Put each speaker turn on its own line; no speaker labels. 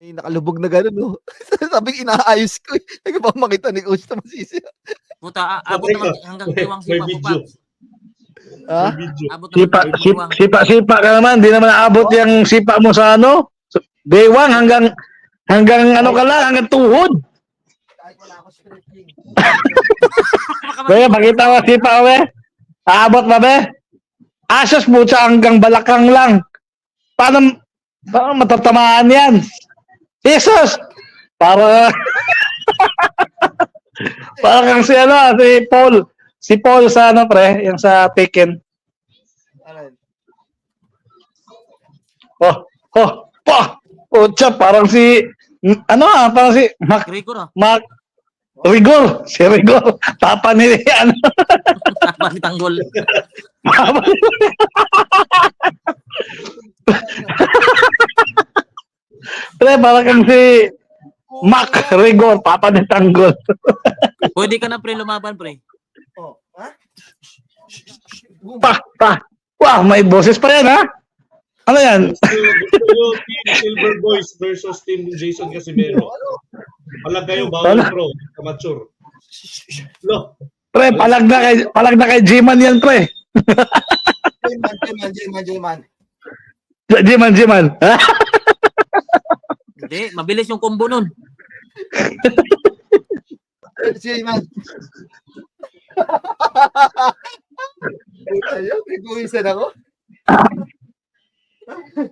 May nakalubog na gano'n, no? Sabi ko, inaayos ko, eh. Ko pa makita ni Coach na masisi.
Puta, abot naman hanggang diwang sipa
video.
pa.
Ha?
Abot
Sipa, sipa,
diwang.
sipa, sipa ka naman. Di naman naabot yung sipa mo sa ano. Bewang hanggang hanggang ano ka lang, hanggang tuhod. Kaya pakita mo sipa ko, be. Aabot ba, be? Asas mo sa hanggang balakang lang. Paano, paano matatamaan yan? Jesus! Para, para kang si ano, si Paul. Si Paul sa ano, pre, yung sa Taken. Oh, oh, pa! Pucha, parang si, ano ah, parang si Mac,
na.
Mac, Rigor, si Rigor, papa ni, ano,
Tapa ni Tanggol.
papa ni, Pre, parang kang si Mac Rigor, papa ni Tanggol.
Pwede ka na pre lumaban pre.
Oh, ha?
Pa, pa. Wow, may boses pa yan, ha? Ano yan?
Team Silver Boys versus Team Jason Casimiro.
Ano?
Palag kayo, bawal pro. Amateur. No.
Pre, palag na kay, palag na kay G-Man yan, pre.
J-man, J-man, J-man, J-man.
G-Man, G-Man.
Hindi, mabilis yung combo nun.
J-man. Ayun, nag-uwisan ako.